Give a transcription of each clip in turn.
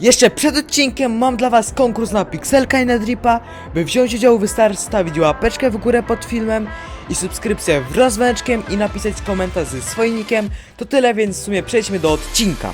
Jeszcze przed odcinkiem mam dla was konkurs na Pixelka i na Dripa. By wziąć udział wystarczy stawić łapeczkę w górę pod filmem i subskrypcję wraz z i napisać komentarz ze swoim nickiem. To tyle, więc w sumie przejdźmy do odcinka.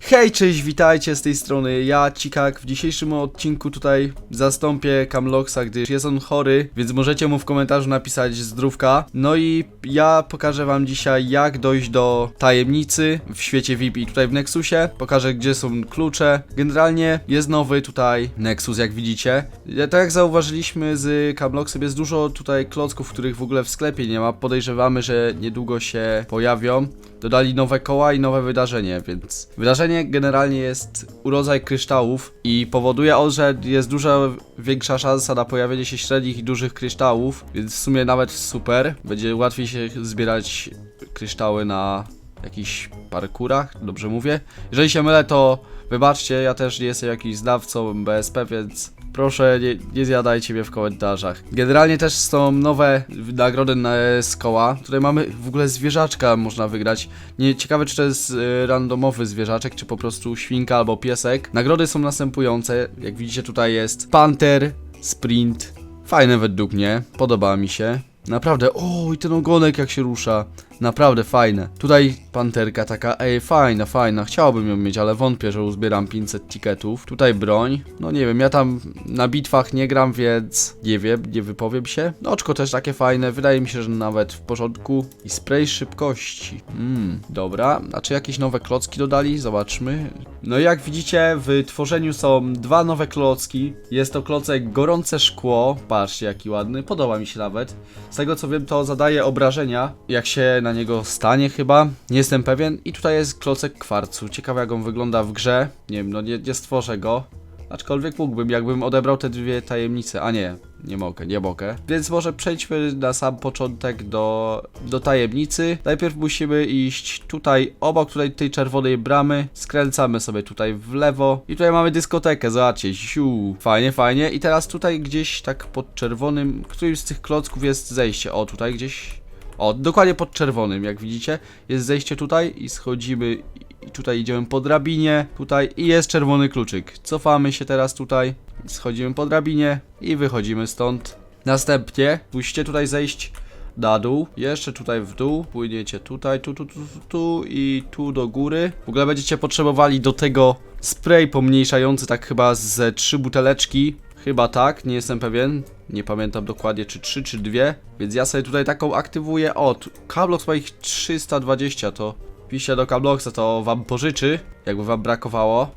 Hej, cześć, witajcie z tej strony, ja Cikak. W dzisiejszym odcinku tutaj zastąpię Camloxa, gdyż jest on chory, więc możecie mu w komentarzu napisać zdrówka. No i ja pokażę wam dzisiaj jak dojść do tajemnicy w świecie VIP i tutaj w Nexusie. Pokażę gdzie są klucze. Generalnie jest nowy tutaj Nexus, jak widzicie. Tak jak zauważyliśmy z Camloxem jest dużo tutaj klocków, których w ogóle w sklepie nie ma. Podejrzewamy, że niedługo się pojawią. Dodali nowe koła i nowe wydarzenie, więc wydarzenie generalnie jest urodzaj kryształów i powoduje on, że jest duża większa szansa na pojawienie się średnich i dużych kryształów, więc w sumie nawet super. Będzie łatwiej się zbierać kryształy na jakichś parkurach, dobrze mówię. Jeżeli się mylę, to wybaczcie, ja też nie jestem jakiś znawcą BSP, więc proszę nie, nie zjadajcie mnie w komentarzach. Generalnie też są nowe nagrody na, z koła. Tutaj mamy w ogóle zwierzaczka można wygrać. Nie ciekawe czy to jest y, randomowy zwierzaczek, czy po prostu świnka albo piesek. Nagrody są następujące. Jak widzicie tutaj jest Panther, Sprint. Fajne według mnie, podoba mi się. Naprawdę, o i ten ogonek jak się rusza. Naprawdę fajne. Tutaj panterka taka, ej, fajna, fajna. Chciałbym ją mieć, ale wątpię, że uzbieram 500 tiketów. Tutaj broń. No nie wiem, ja tam na bitwach nie gram, więc nie wiem, nie wypowiem się. Oczko też takie fajne, wydaje mi się, że nawet w porządku. I spray szybkości. Mmm, dobra. A czy jakieś nowe klocki dodali? Zobaczmy. No i jak widzicie, w tworzeniu są dwa nowe klocki. Jest to klocek gorące szkło. Patrzcie, jaki ładny. Podoba mi się nawet. Z tego co wiem, to zadaje obrażenia, jak się na niego stanie chyba. Nie jestem pewien. I tutaj jest klocek kwarcu. Ciekawe jak on wygląda w grze. Nie wiem, no nie, nie stworzę go. Aczkolwiek mógłbym, jakbym odebrał te dwie tajemnice. A nie, nie mogę, nie mogę. Więc może przejdźmy na sam początek do, do tajemnicy. Najpierw musimy iść tutaj, obok tutaj tej czerwonej bramy. Skręcamy sobie tutaj w lewo. I tutaj mamy dyskotekę, zobaczcie, siu. Fajnie, fajnie. I teraz tutaj gdzieś tak pod czerwonym, którymś z tych klocków jest zejście. O, tutaj gdzieś... O, dokładnie pod czerwonym, jak widzicie, jest zejście tutaj i schodzimy i tutaj idziemy po drabinie, tutaj i jest czerwony kluczyk. Cofamy się teraz tutaj, schodzimy po drabinie i wychodzimy stąd. Następnie musicie tutaj zejść na dół, jeszcze tutaj w dół, płyniecie tutaj, tu, tu, tu, tu, tu i tu do góry. W ogóle będziecie potrzebowali do tego spray pomniejszający tak chyba ze trzy buteleczki. Chyba tak, nie jestem pewien. Nie pamiętam dokładnie czy 3 czy 2. Więc ja sobie tutaj taką aktywuję. O, Kablox ma ich 320, to piście do Kabloxa to wam pożyczy, jakby wam brakowało.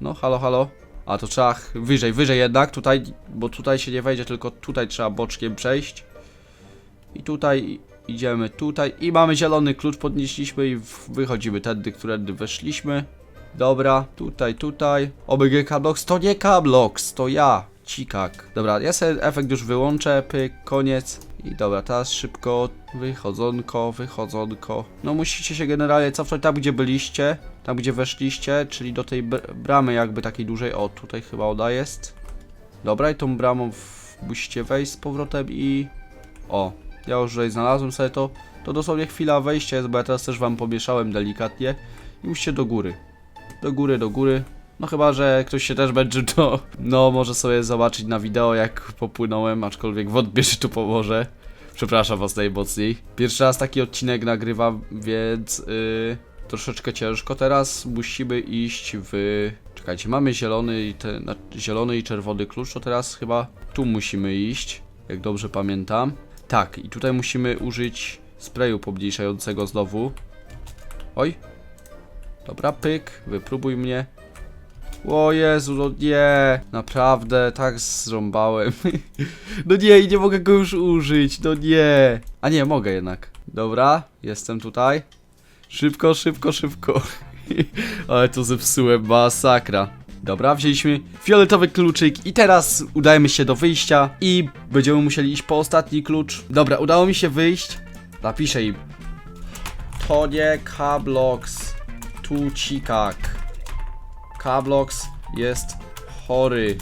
No, halo, halo. A to trzeba wyżej, wyżej jednak, tutaj, bo tutaj się nie wejdzie, tylko tutaj trzeba boczkiem przejść. I tutaj idziemy tutaj i mamy zielony klucz, podnieśliśmy i wychodzimy tędy, którędy weszliśmy. Dobra, tutaj, tutaj. OBG Kablox, to nie Kablox, to ja, Cikak. Dobra, ja sobie efekt już wyłączę, pyk, koniec. I dobra, teraz szybko wychodzonko, wychodzonko. No musicie się generalnie cofnąć tam, gdzie byliście, tam, gdzie weszliście, czyli do tej br bramy jakby takiej dużej. O, tutaj chyba oda jest. Dobra, i tą bramą musicie wejść z powrotem i... O, ja już tutaj znalazłem sobie to. To dosłownie chwila wejścia jest, bo ja teraz też wam pomieszałem delikatnie. I musicie do góry. Do góry, do góry. No chyba, że ktoś się też będzie to... No, może sobie zobaczyć na wideo, jak popłynąłem, aczkolwiek wątpię, czy tu pomoże. Przepraszam was najmocniej. Pierwszy raz taki odcinek nagrywam, więc yy, troszeczkę ciężko. Teraz musimy iść w... Czekajcie, mamy zielony i, te, zielony i czerwony klucz, to teraz chyba tu musimy iść, jak dobrze pamiętam. Tak, i tutaj musimy użyć sprayu pomniejszającego znowu. Oj. Dobra, pyk, wypróbuj mnie. O Jezu, no nie, naprawdę, tak zrąbałem. no nie, nie mogę go już użyć, no nie. A nie, mogę jednak. Dobra, jestem tutaj. Szybko, szybko, szybko. Ale to zepsułem, masakra. Dobra, wzięliśmy fioletowy kluczyk i teraz udajemy się do wyjścia i będziemy musieli iść po ostatni klucz. Dobra, udało mi się wyjść. Napiszę im. To nie Kablox, tu cikak. Kablox jest chory.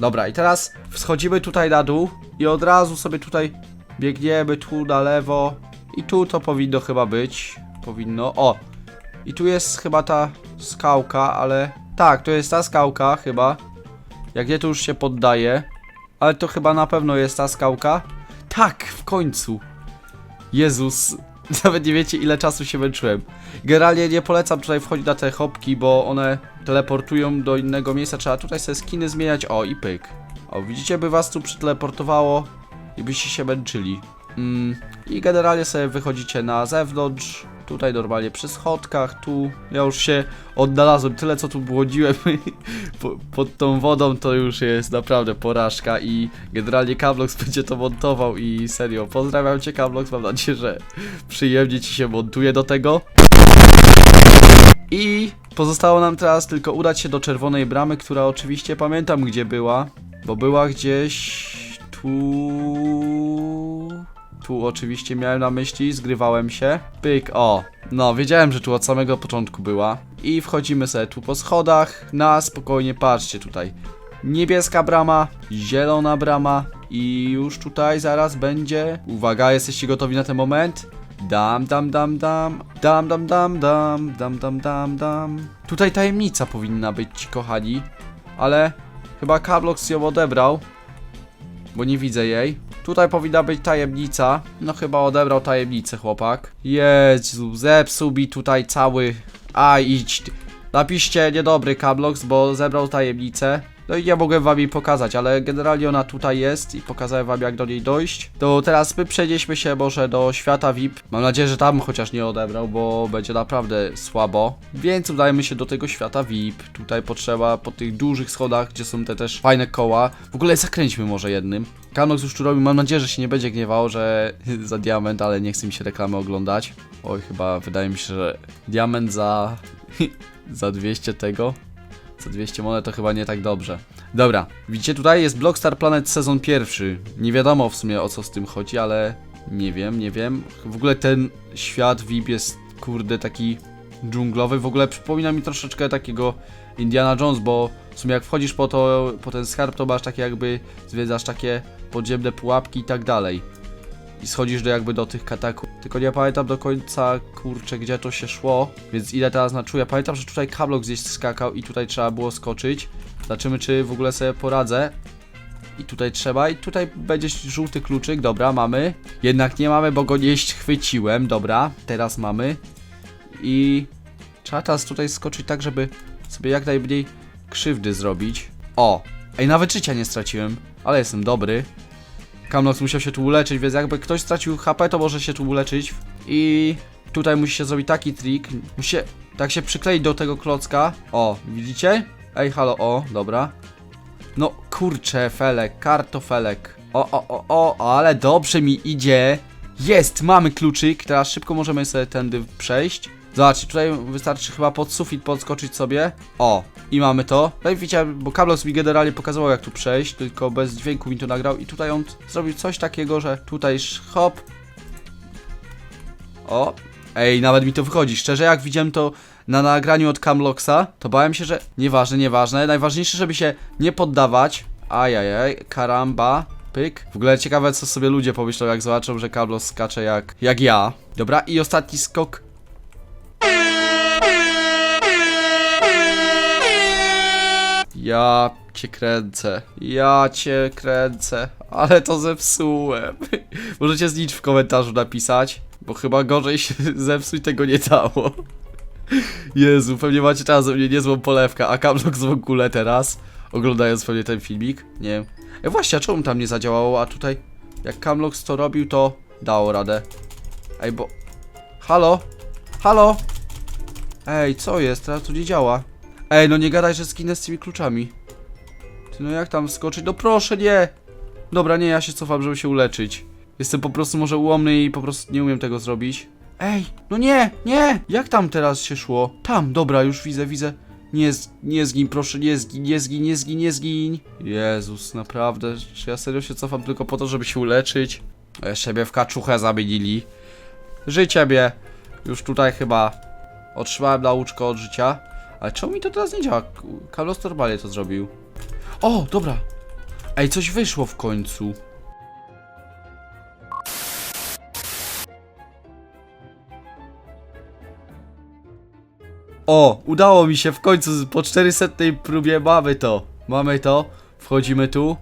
Dobra, i teraz schodzimy tutaj na dół i od razu sobie tutaj biegniemy tu na lewo i tu to powinno chyba być. Powinno. O! I tu jest chyba ta skałka, ale Tak, to jest ta skałka chyba. Jak nie, to już się poddaje. Ale to chyba na pewno jest ta skałka. Tak, w końcu. Jezus, nawet nie wiecie ile czasu się męczyłem. Generalnie nie polecam tutaj wchodzić na te hopki, bo one teleportują do innego miejsca. Trzeba tutaj sobie skiny zmieniać. O, i pyk. O, widzicie, by was tu przyteleportowało i byście się męczyli. Mm, I generalnie sobie wychodzicie na zewnątrz. Tutaj normalnie przy schodkach, tu. Ja już się odnalazłem. Tyle co tu błodziłem po, pod tą wodą, to już jest naprawdę porażka. I generalnie Kablox będzie to montował. I serio, pozdrawiam cię, Kablox. Mam nadzieję, że przyjemnie ci się montuje do tego. I pozostało nam teraz tylko udać się do czerwonej bramy, która oczywiście pamiętam gdzie była, bo była gdzieś tu. Tu oczywiście miałem na myśli, zgrywałem się. Pyk, o. No, wiedziałem, że tu od samego początku była. I wchodzimy sobie tu po schodach. Na spokojnie, patrzcie tutaj. Niebieska brama, zielona brama i już tutaj zaraz będzie. Uwaga, jesteście gotowi na ten moment? Dam, dam, dam, dam, dam, dam, dam, dam, dam, dam, dam, dam. Tutaj tajemnica powinna być, kochani, ale chyba Kablox ją odebrał, bo nie widzę jej. Tutaj powinna być tajemnica. No chyba odebrał tajemnicę, chłopak. Jezu, zepsuł mi tutaj cały... A, idź. Napiszcie niedobry Kablox, bo zebrał tajemnicę. No i nie mogłem wam jej pokazać, ale generalnie ona tutaj jest i pokazałem wam jak do niej dojść. To teraz my przenieśmy się może do świata VIP. Mam nadzieję, że tam chociaż nie odebrał, bo będzie naprawdę słabo. Więc udajemy się do tego świata VIP. Tutaj potrzeba po tych dużych schodach, gdzie są te też fajne koła. W ogóle zakręćmy może jednym. Kamlox już tu robi, mam nadzieję, że się nie będzie gniewało, że za diament, ale nie chce mi się reklamy oglądać. Oj, chyba wydaje mi się, że diament za... za 200 tego za 200 monet to chyba nie tak dobrze. Dobra, widzicie tutaj jest Blockstar Planet sezon pierwszy. Nie wiadomo w sumie o co z tym chodzi, ale nie wiem, nie wiem. W ogóle ten świat VIP jest kurde taki dżunglowy. W ogóle przypomina mi troszeczkę takiego Indiana Jones, bo w sumie jak wchodzisz po, to, po ten skarb, to masz takie jakby zwiedzasz takie podziemne pułapki i tak dalej. I schodzisz do jakby do tych katakumb. Tylko nie pamiętam do końca, kurczę, gdzie to się szło, więc ile teraz na czuję. Pamiętam, że tutaj kablok gdzieś skakał i tutaj trzeba było skoczyć. Zobaczymy, czy w ogóle sobie poradzę. I tutaj trzeba, i tutaj będzie żółty kluczyk, dobra, mamy. Jednak nie mamy, bo go nie chwyciłem, dobra, teraz mamy. I trzeba teraz tutaj skoczyć tak, żeby sobie jak najmniej krzywdy zrobić. O, ej, nawet życia nie straciłem, ale jestem dobry. Kamlox musiał się tu uleczyć, więc jakby ktoś stracił HP, to może się tu uleczyć. I tutaj musi się zrobić taki trik. Musi się tak się przykleić do tego klocka. O, widzicie? Ej, halo, o, dobra. No kurczę, felek, kartofelek. O, o, o, o, ale dobrze mi idzie. Jest, mamy kluczyk. Teraz szybko możemy sobie tędy przejść. Zobaczcie, tutaj wystarczy chyba pod sufit podskoczyć sobie. O, i mamy to. No i widzicie, bo Kablos mi generalnie pokazywał jak tu przejść, tylko bez dźwięku mi to nagrał i tutaj on zrobił coś takiego, że tutaj hop. O, ej, nawet mi to wychodzi. Szczerze, jak widziałem to na nagraniu od Camloxa, to bałem się, że nieważne, nieważne. Najważniejsze, żeby się nie poddawać. Ajajaj, karamba. Pyk. W ogóle ciekawe, co sobie ludzie pomyślą, jak zobaczą, że Kablos skacze jak, jak ja. Dobra, i ostatni skok Ja cię kręcę. Ja cię kręcę. Ale to zepsułem. Możecie znicz w komentarzu napisać, bo chyba gorzej się zepsuć tego nie dało. Jezu, pewnie macie teraz ze mnie niezłą polewkę, a Kamlok w ogóle teraz, oglądając pewnie ten filmik, nie wiem. E właśnie, a czemu tam nie zadziałało, a tutaj, jak Kamlox to robił, to dało radę. Ej, bo... Halo? Halo? Ej, co jest? Teraz to nie działa. Ej, no nie gadaj, że zginę z tymi kluczami. Ty, no jak tam skoczyć? No proszę, nie! Dobra, nie, ja się cofam, żeby się uleczyć. Jestem po prostu może ułomny i po prostu nie umiem tego zrobić. Ej, no nie, nie! Jak tam teraz się szło? Tam, dobra, już widzę, widzę. Nie, nie zgin, proszę, nie zgin, nie zgin, nie zgin, nie zgin. Jezus, naprawdę, czy ja serio się cofam tylko po to, żeby się uleczyć? A jeszcze mnie w kaczuchę zamienili. Życie mnie. Już tutaj chyba otrzymałem nauczkę od życia. Ale czemu mi to teraz nie działa? Carlos normalnie to zrobił. O, dobra. Ej, coś wyszło w końcu. O, udało mi się w końcu, po 400 próbie mamy to. Mamy to, wchodzimy tu.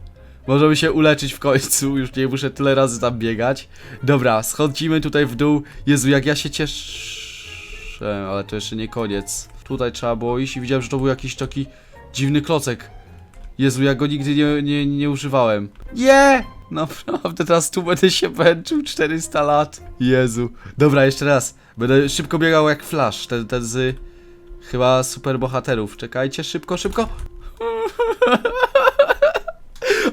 Możemy się uleczyć w końcu, już nie muszę tyle razy tam biegać. Dobra, schodzimy tutaj w dół. Jezu, jak ja się cieszę, ale to jeszcze nie koniec. Tutaj trzeba było iść i widziałem, że to był jakiś taki dziwny klocek. Jezu, ja go nigdy nie, nie, nie używałem. Nie! Naprawdę, teraz tu będę się męczył 400 lat. Jezu. Dobra, jeszcze raz. Będę szybko biegał jak Flash, ten, ten z... Chyba super bohaterów. Czekajcie, szybko, szybko.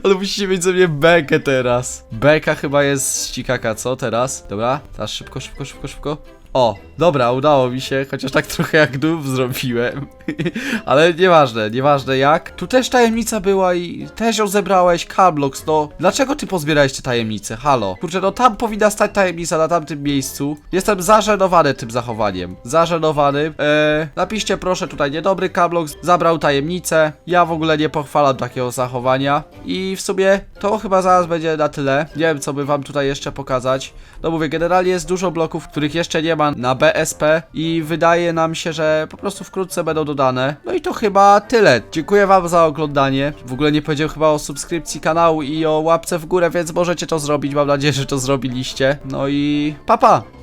Ale musicie mieć ze mnie bekę teraz. Beka chyba jest ścikaka, co teraz? Dobra, teraz szybko, szybko, szybko, szybko. O, dobra, udało mi się, chociaż tak trochę jak dów zrobiłem. Ale nieważne, nieważne jak. Tu też tajemnica była i też ją zebrałeś, Kablox, no. Dlaczego ty pozbierałeś te tajemnice? Halo. Kurczę, no tam powinna stać tajemnica na tamtym miejscu. Jestem zażenowany tym zachowaniem. Zażenowany. Eee, napiszcie proszę tutaj niedobry Kablox, zabrał tajemnicę. Ja w ogóle nie pochwalam takiego zachowania. I w sumie to chyba zaraz będzie na tyle. Nie wiem, co by wam tutaj jeszcze pokazać. No mówię, generalnie jest dużo bloków, których jeszcze nie ma na BSP i wydaje nam się, że po prostu wkrótce będą No i to chyba tyle. Dziękuję wam za oglądanie. W ogóle nie powiedziałem chyba o subskrypcji kanału i o łapce w górę, więc możecie to zrobić. Mam nadzieję, że to zrobiliście. No i papa! Pa.